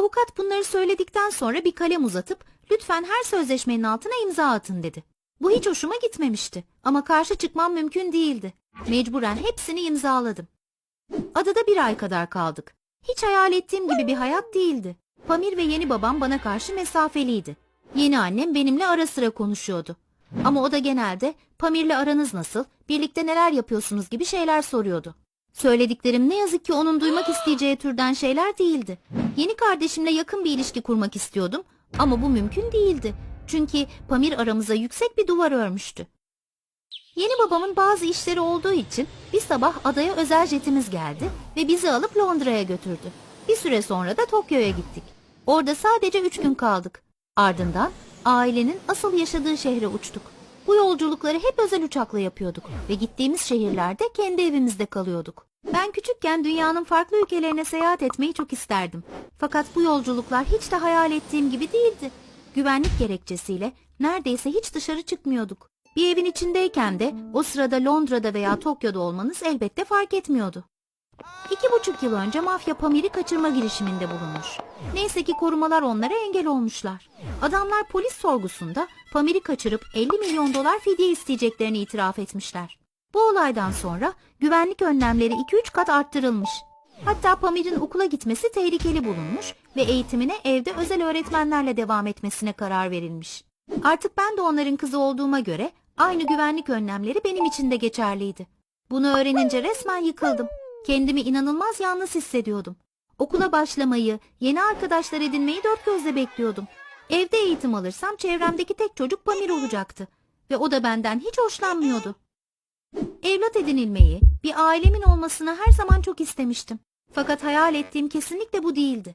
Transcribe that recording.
Avukat bunları söyledikten sonra bir kalem uzatıp lütfen her sözleşmenin altına imza atın dedi. Bu hiç hoşuma gitmemişti ama karşı çıkmam mümkün değildi. Mecburen hepsini imzaladım. Adada bir ay kadar kaldık. Hiç hayal ettiğim gibi bir hayat değildi. Pamir ve yeni babam bana karşı mesafeliydi. Yeni annem benimle ara sıra konuşuyordu. Ama o da genelde Pamir'le aranız nasıl, birlikte neler yapıyorsunuz gibi şeyler soruyordu. Söylediklerim ne yazık ki onun duymak isteyeceği türden şeyler değildi. Yeni kardeşimle yakın bir ilişki kurmak istiyordum ama bu mümkün değildi. Çünkü Pamir aramıza yüksek bir duvar örmüştü. Yeni babamın bazı işleri olduğu için bir sabah adaya özel jetimiz geldi ve bizi alıp Londra'ya götürdü. Bir süre sonra da Tokyo'ya gittik. Orada sadece üç gün kaldık. Ardından ailenin asıl yaşadığı şehre uçtuk. Bu yolculukları hep özel uçakla yapıyorduk ve gittiğimiz şehirlerde kendi evimizde kalıyorduk. Ben küçükken dünyanın farklı ülkelerine seyahat etmeyi çok isterdim. Fakat bu yolculuklar hiç de hayal ettiğim gibi değildi. Güvenlik gerekçesiyle neredeyse hiç dışarı çıkmıyorduk. Bir evin içindeyken de o sırada Londra'da veya Tokyo'da olmanız elbette fark etmiyordu. İki buçuk yıl önce mafya Pamir'i kaçırma girişiminde bulunmuş. Neyse ki korumalar onlara engel olmuşlar. Adamlar polis sorgusunda Pamir'i kaçırıp 50 milyon dolar fidye isteyeceklerini itiraf etmişler. Bu olaydan sonra güvenlik önlemleri 2-3 kat arttırılmış. Hatta Pamir'in okula gitmesi tehlikeli bulunmuş ve eğitimine evde özel öğretmenlerle devam etmesine karar verilmiş. Artık ben de onların kızı olduğuma göre aynı güvenlik önlemleri benim için de geçerliydi. Bunu öğrenince resmen yıkıldım. Kendimi inanılmaz yalnız hissediyordum. Okula başlamayı, yeni arkadaşlar edinmeyi dört gözle bekliyordum. Evde eğitim alırsam çevremdeki tek çocuk Pamir olacaktı. Ve o da benden hiç hoşlanmıyordu. Evlat edinilmeyi, bir ailemin olmasını her zaman çok istemiştim. Fakat hayal ettiğim kesinlikle bu değildi.